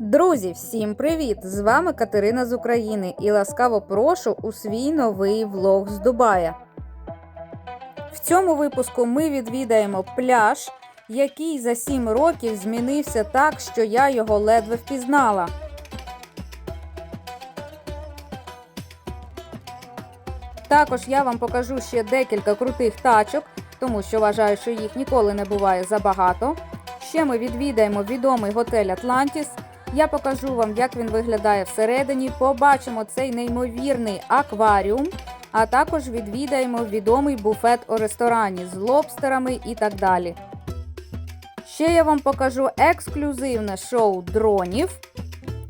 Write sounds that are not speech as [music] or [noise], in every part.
Друзі, всім привіт! З вами Катерина з України і ласкаво прошу у свій новий влог з Дубая. В цьому випуску ми відвідаємо пляж, який за 7 років змінився так, що я його ледве впізнала. Також я вам покажу ще декілька крутих тачок, тому що вважаю, що їх ніколи не буває забагато. Ще ми відвідаємо відомий готель Атлантіс. Я покажу вам, як він виглядає всередині. Побачимо цей неймовірний акваріум, а також відвідаємо відомий буфет у ресторані з лобстерами і так далі. Ще я вам покажу ексклюзивне шоу дронів.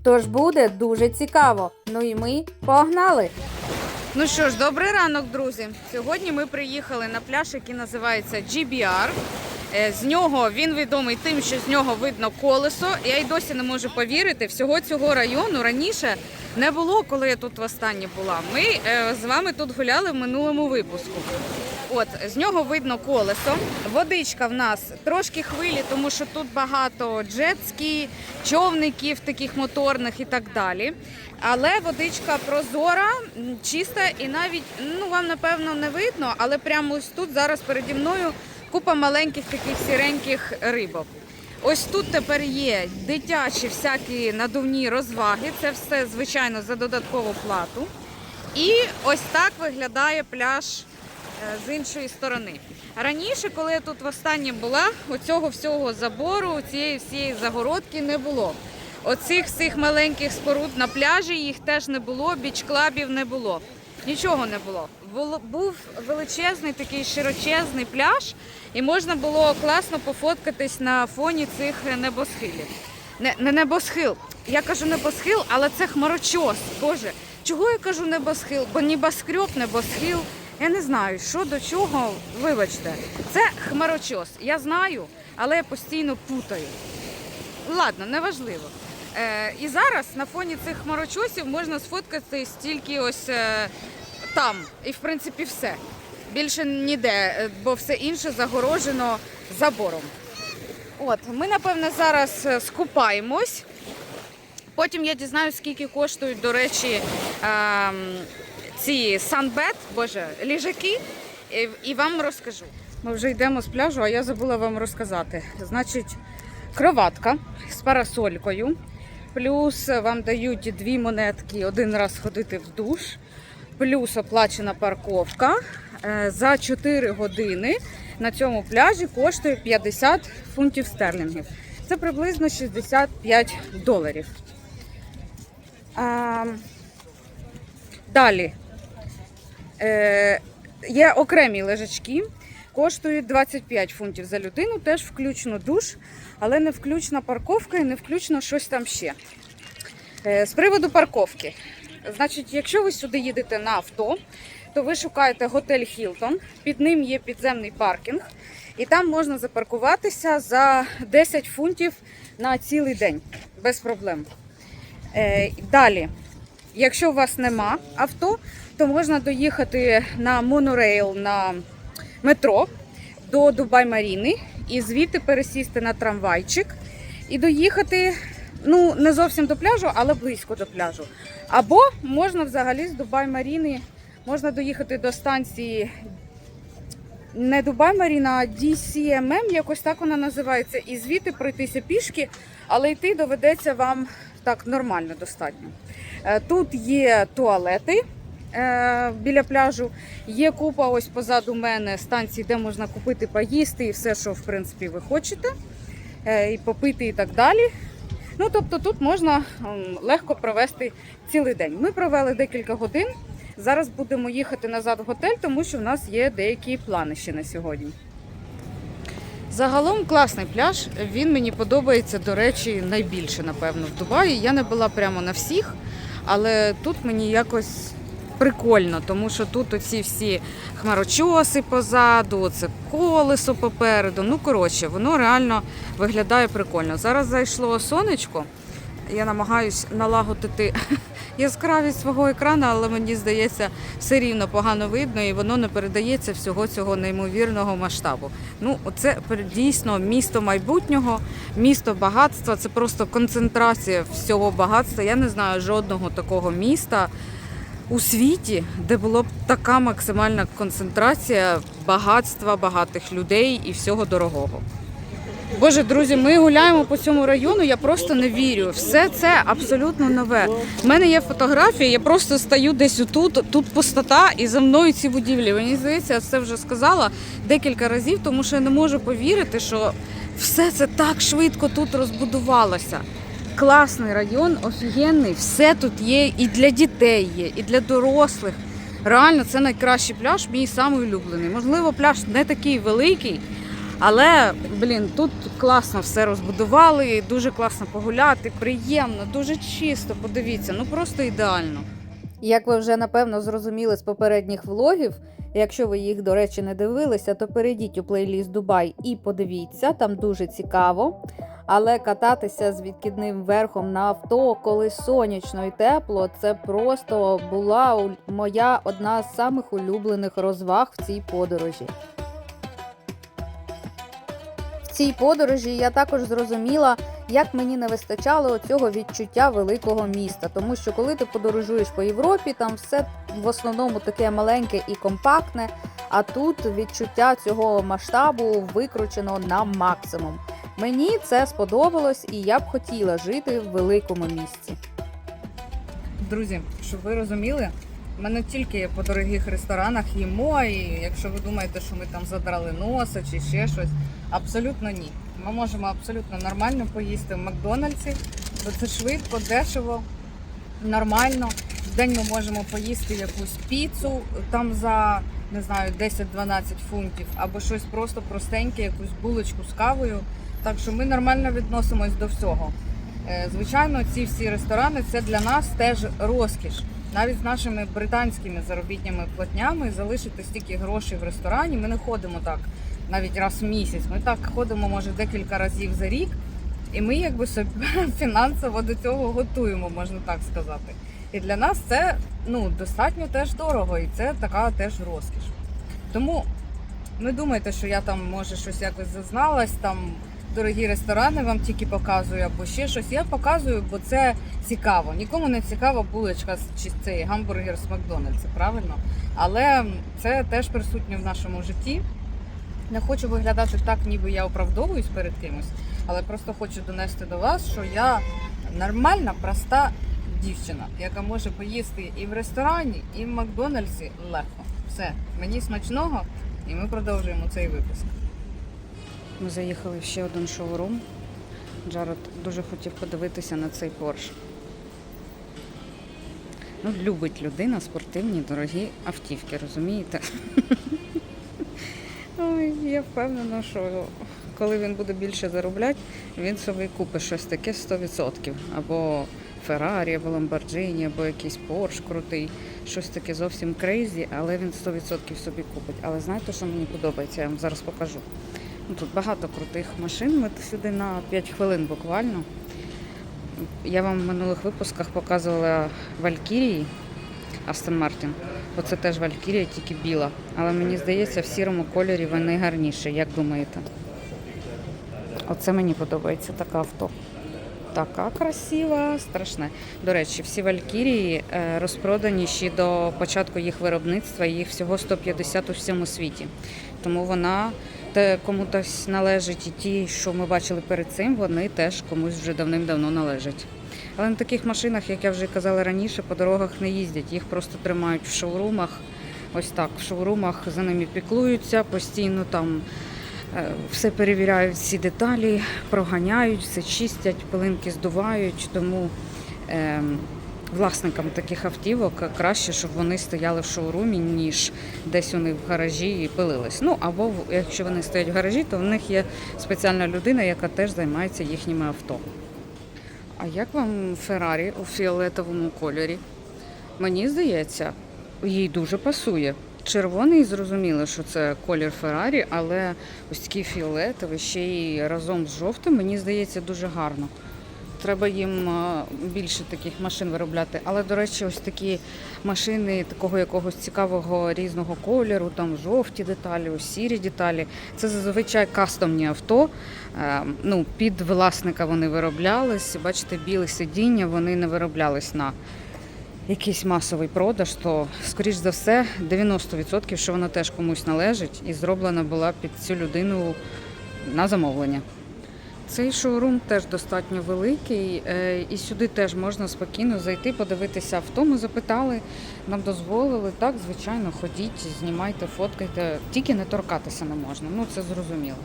Тож буде дуже цікаво. Ну і ми погнали! Ну що ж, добрий ранок, друзі. Сьогодні ми приїхали на пляж, який називається GBR. Е, З нього він відомий тим, що з нього видно колесо. Я й досі не можу повірити. Всього цього району раніше не було, коли я тут востаннє була. Ми е, з вами тут гуляли в минулому випуску. От з нього видно колесо. Водичка в нас трошки хвилі, тому що тут багато джетські, човників таких моторних і так далі. Але водичка прозора, чиста і навіть ну вам напевно не видно, але прямо ось тут зараз переді мною купа маленьких таких сіреньких рибок. Ось тут тепер є дитячі всякі надувні розваги. Це все звичайно за додаткову плату. І ось так виглядає пляж е, з іншої сторони. Раніше, коли я тут востаннє була, оцього всього забору, цієї всієї загородки не було. Оцих всіх маленьких споруд на пляжі їх теж не було, біч-клабів не було. Нічого не було. Був величезний такий широчезний пляж, і можна було класно пофоткатись на фоні цих небосхилів. Не, не небосхил. Я кажу небосхил, але це хмарочос. Боже, чого я кажу небосхил? Бо небоскреб, небосхил. Я не знаю, що до чого. Вибачте, це хмарочос. Я знаю, але я постійно путаю. Ладно, неважливо. Е, і зараз на фоні цих хмарочосів можна сфоткатись тільки ось е, там. І в принципі все. Більше ніде, е, бо все інше загорожено забором. От, ми, напевне, зараз скупаємось. Потім я дізнаюся, скільки коштують, до речі, ем, ці санбет, боже, ліжаки, і вам розкажу. Ми вже йдемо з пляжу, а я забула вам розказати. Значить, кроватка з парасолькою. Плюс вам дають дві монетки один раз ходити в душ. Плюс оплачена парковка. Е, За 4 години на цьому пляжі коштує 50 фунтів стерлінгів. Це приблизно 65 доларів. Далі. Е, є окремі лежачки, коштують 25 фунтів за людину, теж включно душ, але не включна парковка і не включно щось там ще. Е, з приводу парковки. Значить, якщо ви сюди їдете на авто, то ви шукаєте готель Хілтон, під ним є підземний паркінг, і там можна запаркуватися за 10 фунтів на цілий день без проблем. Е, далі, якщо у вас нема авто, то можна доїхати на монорейл на метро до Дубай Маріни і звідти пересісти на трамвайчик і доїхати ну не зовсім до пляжу, але близько до пляжу. Або можна взагалі з Дубай Маріни можна доїхати до станції не Дубай Маріна, а DCMM, якось так вона називається, і звідти пройтися пішки, але йти доведеться вам так нормально достатньо. Е, Тут є туалети біля пляжу, є купа ось позаду мене станцій, де можна купити поїсти і все, що в принципі ви хочете, е, і попити і так далі. Ну, тобто тут можна легко провести цілий день. Ми провели декілька годин. Зараз будемо їхати назад в готель, тому що в нас є деякі плани ще на сьогодні. Загалом класний пляж. Він мені подобається, до речі, найбільше, напевно, в Дубаї. Я не була прямо на всіх, але тут мені якось прикольно, тому що тут оці всі хмарочоси позаду, це колесо попереду. Ну, коротше, воно реально виглядає прикольно. Зараз зайшло сонечко. я намагаюсь налагодити [laughs] яскравість свого екрану, але мені здається, все рівно погано видно і воно не передається всього цього неймовірного масштабу. Ну, це дійсно місто майбутнього, місто багатства. Це просто концентрація всього багатства. Я не знаю жодного такого міста у світі, де була б така максимальна концентрація багатства, багатих людей і всього дорогого. Боже, друзі, ми гуляємо по цьому району. Я просто не вірю. Все це абсолютно нове. У мене є фотографія, я просто стою десь отут, тут пустота, і за мною ці будівлі. Мені здається, я це вже сказала декілька разів, тому що я не можу повірити, що все це так швидко тут розбудувалося. Класний район, офігенний, все тут є і для дітей є, і для дорослих. Реально, це найкращий пляж, мій самий улюблений. Можливо, пляж не такий великий, але блін, тут класно все розбудували, дуже класно погуляти, приємно, дуже чисто. Подивіться, ну просто ідеально. Як ви вже напевно зрозуміли з попередніх влогів, якщо ви їх, до речі, не дивилися, то перейдіть у плейліст Дубай і подивіться, там дуже цікаво. Але кататися з відкидним верхом на авто, коли сонячно і тепло, це просто була моя одна з самих улюблених розваг в цій подорожі. Цій подорожі я також зрозуміла, як мені не вистачало цього відчуття великого міста. Тому що коли ти подорожуєш по Європі, там все в основному таке маленьке і компактне. А тут відчуття цього масштабу викручено на максимум. Мені це сподобалось, і я б хотіла жити в великому місті. Друзі, щоб ви розуміли, ми не тільки по дорогих ресторанах їмо, і якщо ви думаєте, що ми там задрали носа чи ще щось, абсолютно ні. Ми можемо абсолютно нормально поїсти в Макдональдсі, бо це швидко, дешево, нормально. В день ми можемо поїсти якусь піцу там за не знаю 10-12 фунтів, або щось просто простеньке, якусь булочку з кавою. Так що ми нормально відносимось до всього. Е, Звичайно, ці всі ресторани це для нас теж розкіш. Навіть з нашими британськими заробітніми платнями залишити стільки грошей в ресторані. Ми не ходимо так навіть раз в місяць. Ми так ходимо, може, декілька разів за рік, і ми якби себе [laughs] фінансово до цього готуємо, можна так сказати. І для нас це ну достатньо теж дорого, і це така теж розкіш. Тому не думайте, що я там може щось якось зазналась, там дорогі ресторани вам тільки показую або ще щось. Я показую, бо це цікаво. Нікому не цікава булочка чи цей гамбургер з Макдональдса, правильно? Але це теж присутнє в нашому житті. Не хочу виглядати так, ніби я оправдовуюсь перед кимось, але просто хочу донести до вас, що я нормальна, проста дівчина, яка може поїсти і в ресторані, і в Макдональдсі легко. Все, мені смачного, і ми продовжуємо цей випуск. Ми заїхали в ще один шоурум. Джаред дуже хотів подивитися на цей Порш. Ну, любить людина спортивні, дорогі автівки, розумієте? [laughs] Ой, я впевнена, що коли він буде більше заробляти, він собі купить щось таке 100%. Або Феррарі, або Ламборджині, або якийсь Порш крутий, щось таке зовсім крейзі, але він 100% собі купить. Але знаєте, що мені подобається? Я вам зараз покажу. Ну, тут багато крутих машин. Ми сюди на 5 хвилин буквально. Я вам в минулих випусках показувала Валькірії Астон Мартін. Оце теж Валькірія, тільки біла. Але мені здається, в сірому кольорі вони гарніші. Як думаєте? Оце мені подобається таке авто. Така красива, страшне. До речі, всі Валькірії е, розпродані ще до початку їх виробництва, їх всього 150 у всьому світі. Тому вона те комусь належить, і ті, що ми бачили перед цим, вони теж комусь вже давним-давно належать. Але на таких машинах, як я вже казала раніше, по дорогах не їздять. Їх просто тримають в шоурумах. Ось так, в шоурумах за ними піклуються, постійно там е, все перевіряють, всі деталі, проганяють, все чистять, пилинки здувають. Тому е, власникам таких автівок краще, щоб вони стояли в шоурумі, ніж десь вони в гаражі і пилились. Ну або якщо вони стоять в гаражі, то в них є спеціальна людина, яка теж займається їхніми авто. А як вам Феррарі у фіолетовому кольорі? Мені здається, їй дуже пасує. Червоний зрозуміло, що це колір Феррарі, але ось такий фіолетовий ще й разом з жовтим, мені здається, дуже гарно. Треба їм е, більше таких машин виробляти. Але, до речі, ось такі машини такого якогось цікавого різного кольору, там жовті деталі, сірі деталі. Це зазвичай кастомні авто. Е, Ну, під власника вони вироблялись. Бачите, біле сидіння вони не вироблялись на якийсь масовий продаж, то, скоріш за все, 90% що вона теж комусь належить і зроблена була під цю людину на замовлення. Цей шоурум теж достатньо великий, е, і сюди теж можна спокійно зайти, подивитися авто. Ми запитали, нам дозволили. Так, звичайно, ходіть, знімайте, фоткайте, тільки не торкатися не можна. Ну це зрозуміло.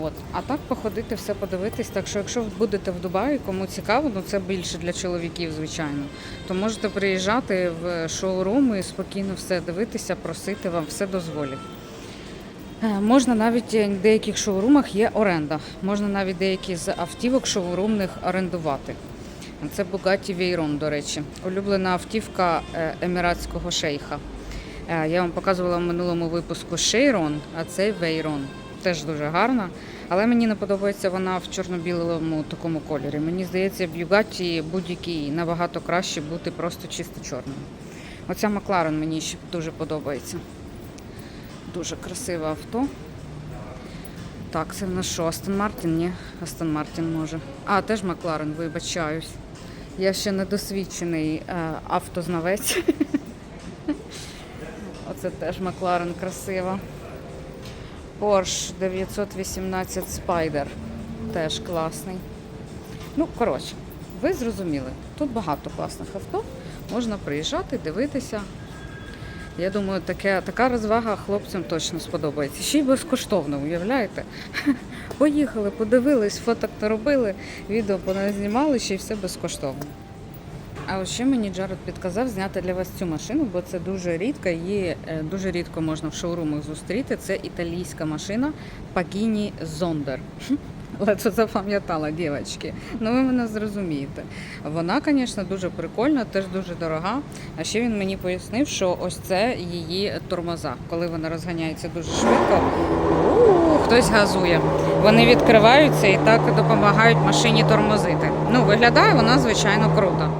От, а так походити, все подивитись. Так що, якщо ви будете в Дубаї, кому цікаво, ну це більше для чоловіків, звичайно, то можете приїжджати в шоурум і спокійно все дивитися, просити вам все дозволять. Е, Можна навіть е, в деяких шоурумах є оренда. Можна навіть деякі з автівок шоурумних орендувати. Це Bugatti Veyron, до речі, улюблена автівка е, еміратського шейха. Я вам показувала в минулому випуску Шейрон, а це Veyron. Теж дуже гарна. Але мені не подобається вона в чорно-білому такому кольорі. Мені здається, в Bugatti будь-який набагато краще бути просто чисто чорним. Оця Макларен мені ще дуже подобається. Дуже красиве авто. Так, це в нас що? Астон Мартін? Ні, Астон Мартін може. А, теж Макларен, вибачаюсь. Я ще не досвідчений е, автознавець. [laughs] Оце теж Макларен красива. Porsche 918 Spider. Теж класний. Ну, коротше, ви зрозуміли. Тут багато класних авто. Можна приїжджати, дивитися. Я думаю, таке, така розвага хлопцям точно сподобається. Ще й безкоштовно, уявляєте? [laughs] Поїхали, подивились, фоток наробили, відео поназнімали, ще й все безкоштовно. А от ще мені Джаред підказав зняти для вас цю машину, бо це дуже рідко, її е, дуже рідко можна в шоурумах зустріти. Це італійська машина Pagini Zonder. Але це запам'ятала, дівчатки. Ну ви мене зрозумієте. Вона, звісно, дуже прикольна, теж дуже дорога. А ще він мені пояснив, що ось це її тормоза. Коли вона розганяється дуже швидко, хтось газує. Вони відкриваються і так допомагають машині тормозити. Ну, виглядає вона, звичайно, круто.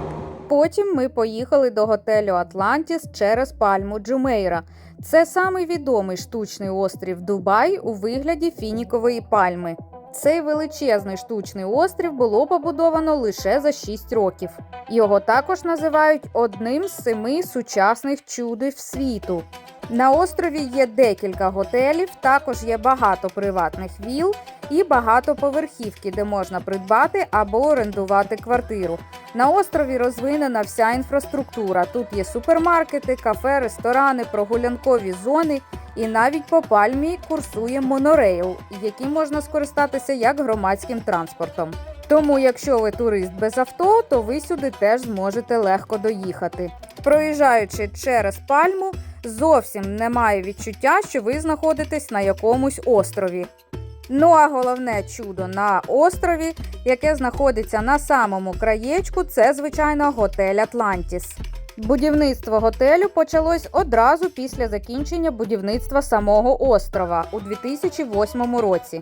Потім ми поїхали до готелю Атлантіс через пальму Джумейра. Це самий відомий штучний острів Дубай у вигляді фінікової пальми. Цей величезний штучний острів було побудовано лише за 6 років. Його також називають одним з семи сучасних чудів світу. На острові є декілька готелів, також є багато приватних віл і багатоповерхівки, де можна придбати або орендувати квартиру. На острові розвинена вся інфраструктура. Тут є супермаркети, кафе, ресторани, прогулянкові зони, і навіть по пальмі курсує монорейл, яким можна скористатися як громадським транспортом. Тому, якщо ви турист без авто, то ви сюди теж зможете легко доїхати. Проїжджаючи через пальму, зовсім немає відчуття, що ви знаходитесь на якомусь острові. Ну а головне чудо на острові, яке знаходиться на самому краєчку, це звичайно готель Атлантіс. Будівництво готелю почалось одразу після закінчення будівництва самого острова у 2008 році.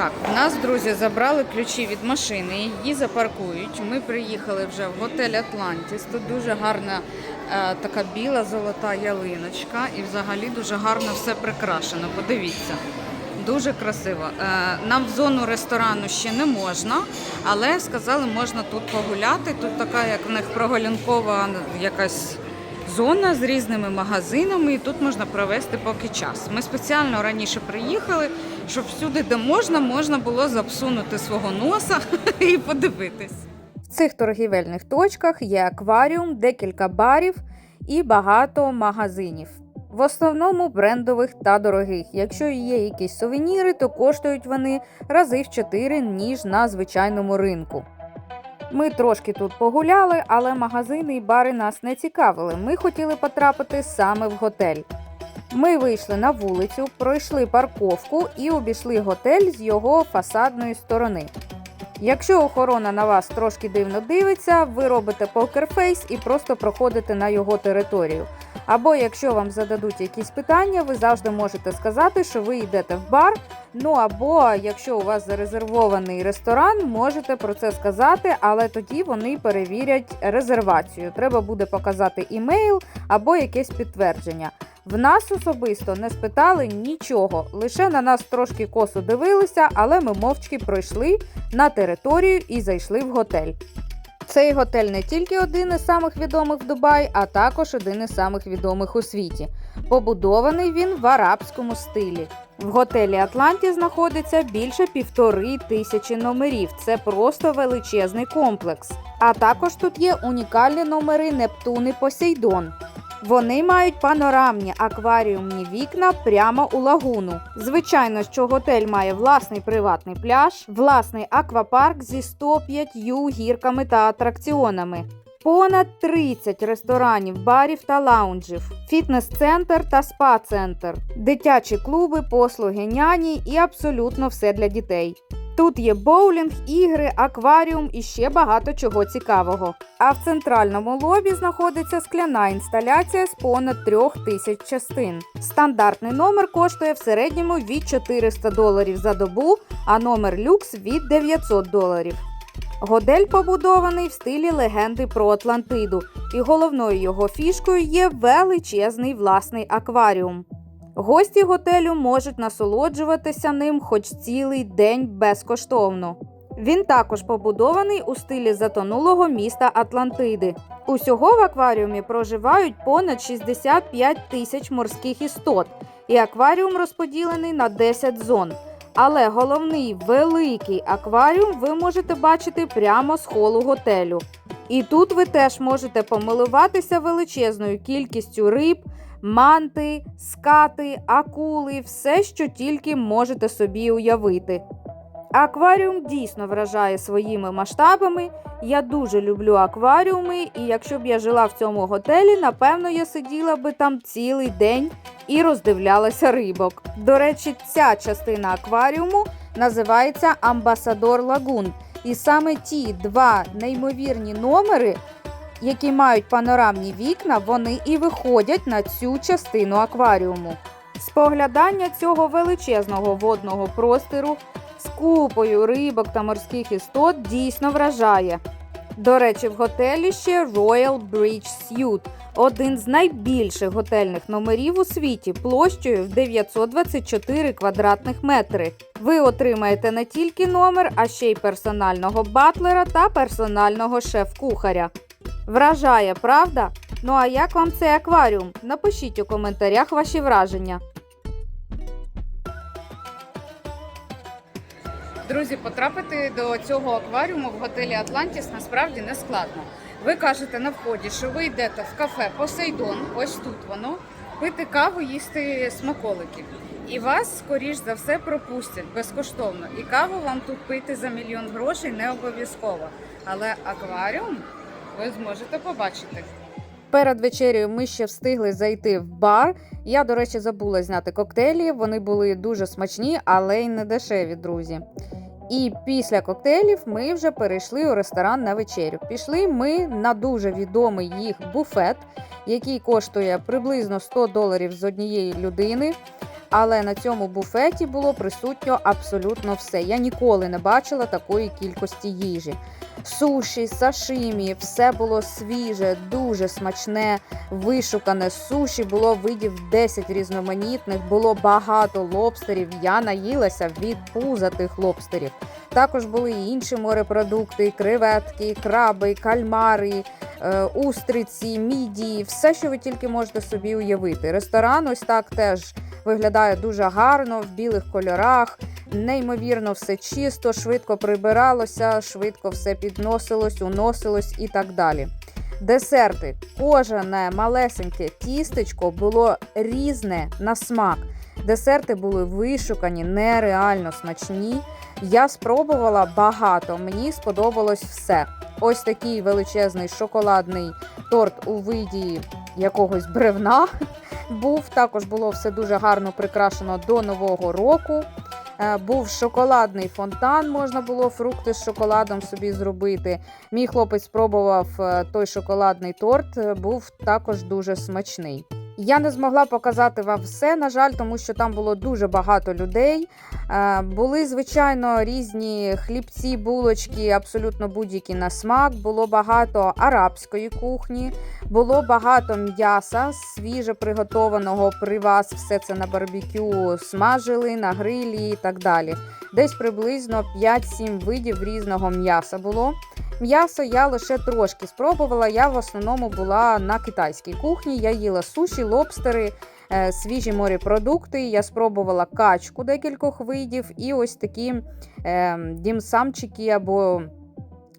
Так, нас, друзі, забрали ключі від машини, її запаркують. Ми приїхали вже в готель Атлантіс. Тут дуже гарна е, така біла золота ялиночка і взагалі дуже гарно все прикрашено. Подивіться. Дуже красиво. Е, нам в зону ресторану ще не можна, але сказали, можна тут погуляти. Тут така, як в них прогулянкова якась зона з різними магазинами, і тут можна провести поки час. Ми спеціально раніше приїхали, щоб всюди, де можна, можна було запсунути свого носа [laughs] і подивитись. В цих торгівельних точках є акваріум, декілька барів і багато магазинів. В основному брендових та дорогих. Якщо є якісь сувеніри, то коштують вони рази в 4, ніж на звичайному ринку. Ми трошки тут погуляли, але магазини і бари нас не цікавили. Ми хотіли потрапити саме в готель. Ми вийшли на вулицю, пройшли парковку і обійшли готель з його фасадної сторони. Якщо охорона на вас трошки дивно дивиться, ви робите покерфейс і просто проходите на його територію. Або якщо вам зададуть якісь питання, ви завжди можете сказати, що ви йдете в бар. Ну або якщо у вас зарезервований ресторан, можете про це сказати, але тоді вони перевірять резервацію. Треба буде показати імейл або якесь підтвердження. В нас особисто не спитали нічого, лише на нас трошки косо дивилися, але ми мовчки пройшли на територію і зайшли в готель. Цей готель не тільки один із самих відомих в Дубаї, а також один із самих відомих у світі. Побудований він в арабському стилі. В готелі Атланті знаходиться більше півтори тисячі номерів. Це просто величезний комплекс. А також тут є унікальні номери Нептун і Посейдон. Вони мають панорамні акваріумні вікна прямо у лагуну. Звичайно, що готель має власний приватний пляж, власний аквапарк зі 105 гірками та атракціонами. Понад 30 ресторанів, барів та лаунжів, фітнес-центр та спа-центр, дитячі клуби, послуги няні і абсолютно все для дітей. Тут є боулінг, ігри, акваріум і ще багато чого цікавого. А в центральному лобі знаходиться скляна інсталяція з понад трьох тисяч частин. Стандартний номер коштує в середньому від 400 доларів за добу, а номер люкс від 900 доларів. Готель побудований в стилі легенди про Атлантиду, і головною його фішкою є величезний власний акваріум. Гості готелю можуть насолоджуватися ним хоч цілий день безкоштовно. Він також побудований у стилі затонулого міста Атлантиди. Усього в акваріумі проживають понад 65 тисяч морських істот, і акваріум розподілений на 10 зон. Але головний великий акваріум ви можете бачити прямо з холу готелю. І тут ви теж можете помилуватися величезною кількістю риб, манти, скати, акули, все, що тільки можете собі уявити. Акваріум дійсно вражає своїми масштабами. Я дуже люблю акваріуми, і якщо б я жила в цьому готелі, напевно, я сиділа би там цілий день і роздивлялася рибок. До речі, ця частина акваріуму називається Амбасадор Лагун. І саме ті два неймовірні номери, які мають панорамні вікна, вони і виходять на цю частину акваріуму. Споглядання цього величезного водного простору з купою рибок та морських істот дійсно вражає. До речі, в готелі ще Royal Bridge Suite – один з найбільших готельних номерів у світі площею в 924 квадратних метри. Ви отримаєте не тільки номер, а ще й персонального батлера та персонального шеф-кухаря. Вражає, правда? Ну а як вам цей акваріум? Напишіть у коментарях ваші враження. Друзі, потрапити до цього акваріуму в готелі Атлантіс насправді не складно. Ви кажете на вході, що ви йдете в кафе Посейдон, ось тут воно, пити каву, їсти смаколики. І вас, скоріш за все, пропустять безкоштовно. І каву вам тут пити за мільйон грошей не обов'язково. Але акваріум ви зможете побачити. Перед вечерею ми ще встигли зайти в бар. Я, до речі, забула зняти коктейлі. Вони були дуже смачні, але й не дешеві, друзі. І після коктейлів ми вже перейшли у ресторан на вечерю. Пішли ми на дуже відомий їх буфет, який коштує приблизно 100 доларів з однієї людини. Але на цьому буфеті було присутньо абсолютно все. Я ніколи не бачила такої кількості їжі. Суші, сашимі, все було свіже, дуже смачне, вишукане. Суші було видів 10 різноманітних, було багато лобстерів. Я наїлася від пуза тих лобстерів. Також були і інші морепродукти, креветки, краби, кальмари, е, устриці, мідії, все, що ви тільки можете собі уявити. Ресторан ось так теж виглядає дуже гарно в білих кольорах. Неймовірно, все чисто, швидко прибиралося, швидко все підносилось, уносилось і так далі. Десерти, кожане малесеньке тістечко було різне на смак. Десерти були вишукані, нереально смачні. Я спробувала багато, мені сподобалось все. Ось такий величезний шоколадний торт у виді якогось бревна [laughs] був. Також було все дуже гарно прикрашено до Нового року. Е, Був шоколадний фонтан, можна було фрукти з шоколадом собі зробити. Мій хлопець спробував е, той шоколадний торт, е, був також дуже смачний. Я не змогла показати вам все, на жаль, тому що там було дуже багато людей. Е, Були, звичайно, різні хлібці, булочки, абсолютно будь-які на смак. Було багато арабської кухні, було багато м'яса свіже приготованого при вас. Все це на барбекю смажили, на грилі і так далі. Десь приблизно 5-7 видів різного м'яса було. М'ясо я лише трошки спробувала. Я в основному була на китайській кухні. Я їла суші, лобстери, е, свіжі морепродукти. Я спробувала качку декількох видів і ось такі е, дімсамчики або.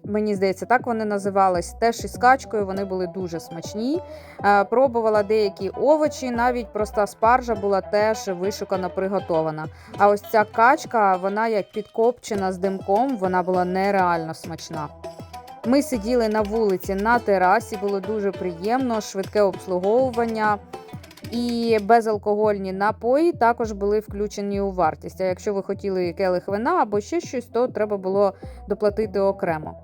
Мені здається, так вони називались. Теж із качкою вони були дуже смачні. Е, Пробувала деякі овочі, навіть проста спаржа була теж вишукано приготована. А ось ця качка, вона як підкопчена з димком, вона була нереально смачна. Ми сиділи на вулиці на терасі, було дуже приємно, швидке обслуговування. І безалкогольні напої також були включені у вартість. А якщо ви хотіли келих вина або ще щось, то треба було доплатити окремо.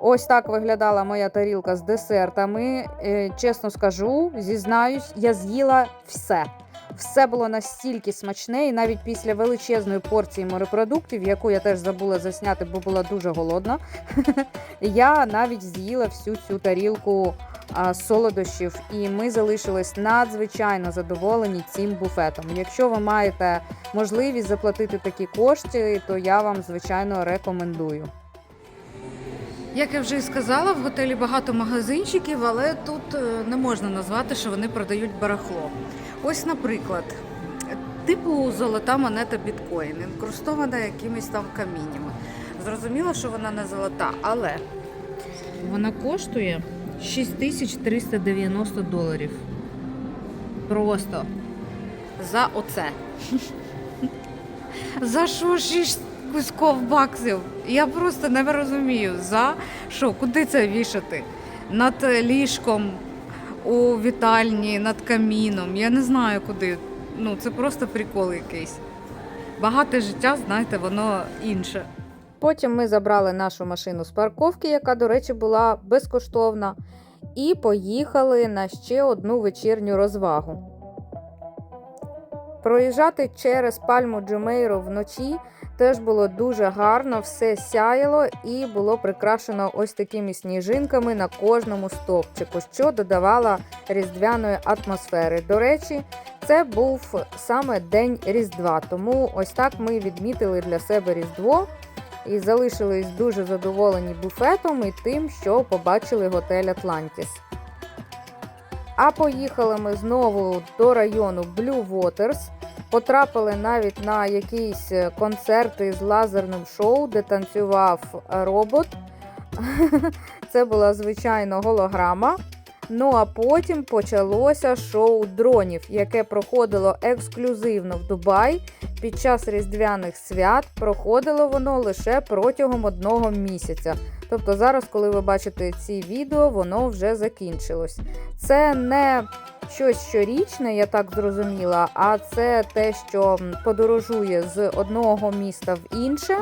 Ось так виглядала моя тарілка з десертами. Е, Чесно скажу, зізнаюсь, я з'їла все. Все було настільки смачне, і навіть після величезної порції морепродуктів, яку я теж забула засняти, бо була дуже голодна. [laughs] я навіть з'їла всю цю тарілку солодощів, і ми залишились надзвичайно задоволені цим буфетом. Якщо ви маєте можливість заплатити такі кошти, то я вам звичайно рекомендую. Як я вже і сказала, в готелі багато магазинчиків, але тут е, не можна назвати, що вони продають барахло. Ось, наприклад, типу золота монета біткоін, інкрустована якимись там каміннями. Зрозуміло, що вона не золота, але вона коштує 6390 доларів. Просто за оце. [laughs] За що 6 кусков баксів? Я просто не розумію, за що, куди це вішати? Над ліжком у вітальні, над каміном. Я не знаю куди. Ну, це просто прикол якийсь. Багате життя, знаєте, воно інше. Потім ми забрали нашу машину з парковки, яка, до речі, була безкоштовна, і поїхали на ще одну вечірню розвагу. Проїжджати через пальму Джумейру вночі теж було дуже гарно, все сяяло і було прикрашено ось такими сніжинками на кожному стовпчику, що додавало різдвяної атмосфери. До речі, це був саме день Різдва, тому ось так ми відмітили для себе Різдво і залишились дуже задоволені буфетом і тим, що побачили готель Атлантіс. А поїхали ми знову до району Blue Waters. Потрапили навіть на якісь концерти з лазерним шоу, де танцював робот. [laughs] Це була звичайно голограма. Ну а потім почалося шоу дронів, яке проходило ексклюзивно в Дубай під час різдвяних свят. Проходило воно лише протягом одного місяця. Тобто зараз, коли ви бачите ці відео, воно вже закінчилось. Це не щось щорічне, я так зрозуміла, а це те, що подорожує з одного міста в інше.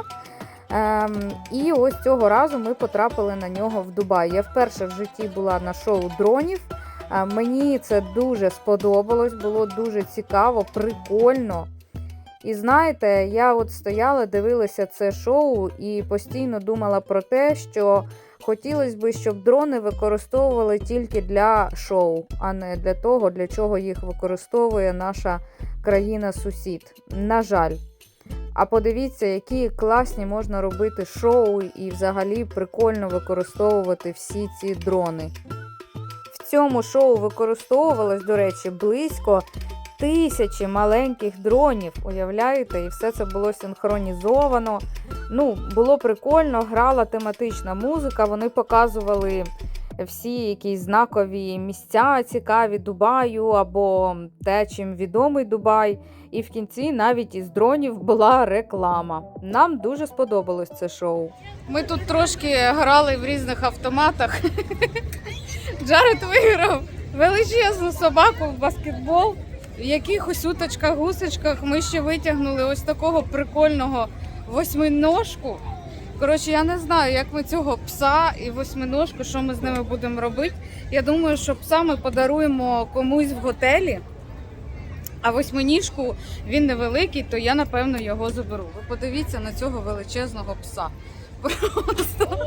Ем, і ось цього разу ми потрапили на нього в Дубай. Я вперше в житті була на шоу дронів. Е, Мені це дуже сподобалось, було дуже цікаво, прикольно. І знаєте, я от стояла, дивилася це шоу і постійно думала про те, що хотілося б, щоб дрони використовували тільки для шоу, а не для того, для чого їх використовує наша країна-сусід. На жаль. А подивіться, які класні можна робити шоу і взагалі прикольно використовувати всі ці дрони. В цьому шоу використовувалось, до речі, близько тисячі маленьких дронів. Уявляєте, і все це було синхронізовано. Ну, було прикольно, грала тематична музика. Вони показували всі якісь знакові місця цікаві Дубаю або те, чим відомий Дубай. І в кінці навіть із дронів була реклама. Нам дуже сподобалось це шоу. Ми тут трошки грали в різних автоматах. Джаред виграв величезну собаку в баскетбол. В якихось уточках, гусочках ми ще витягнули ось такого прикольного восьминожку. Коротше, я не знаю, як ми цього пса і восьминожку, що ми з ними будемо робити. Я думаю, що пса ми подаруємо комусь в готелі. А восьминіжку він невеликий, то я напевно його заберу. Ви подивіться на цього величезного пса. Просто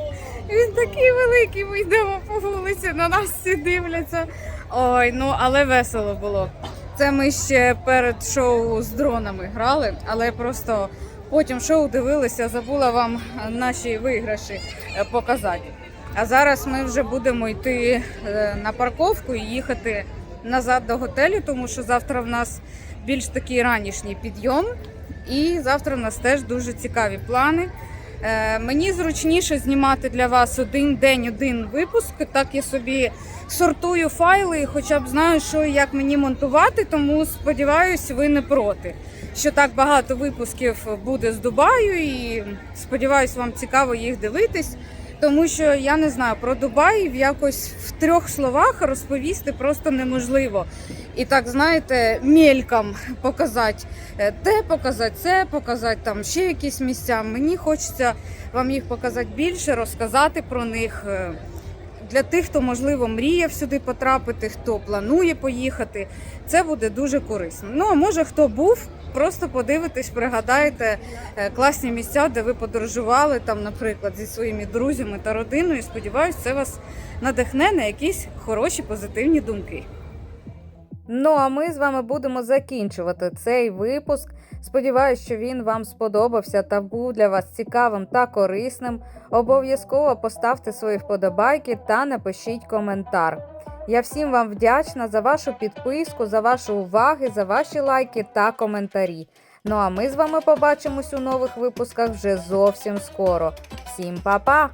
він такий великий. Ми йдемо по вулиці, на нас всі дивляться. Ой, ну але весело було. Це ми ще перед шоу з дронами грали, але просто потім шоу дивилися, забула вам наші виграші е, показати. А зараз ми вже будемо йти е, на парковку і їхати назад до готелю, тому що завтра в нас більш такий ранішній підйом. І завтра в нас теж дуже цікаві плани. Е, мені зручніше знімати для вас один день, один випуск. Так я собі сортую файли, хоча б знаю, що як мені монтувати, тому сподіваюся, ви не проти. Що так багато випусків буде з Дубаю, і сподіваюся, вам цікаво їх дивитись. Тому що я не знаю про Дубай в якось в трьох словах розповісти просто неможливо. І так, знаєте, мельком показати е, те, показати це, показати там ще якісь місця. Мені хочеться вам їх показати більше, розказати про них. Для тих, хто можливо мріяв сюди потрапити, хто планує поїхати, це буде дуже корисно. Ну а може хто був, просто подивитесь, пригадаєте е, класні місця, де ви подорожували там, наприклад, зі своїми друзями та родиною. Сподіваюсь, це вас надихне на якісь хороші позитивні думки. Ну а ми з вами будемо закінчувати цей випуск. Сподіваюсь, що він вам сподобався та був для вас цікавим та корисним. Обов'язково поставте свої вподобайки та напишіть коментар. Я всім вам вдячна за вашу підписку, за вашу увагу, за ваші лайки та коментарі. Ну а ми з вами побачимось у нових випусках вже зовсім скоро. Всім па-па!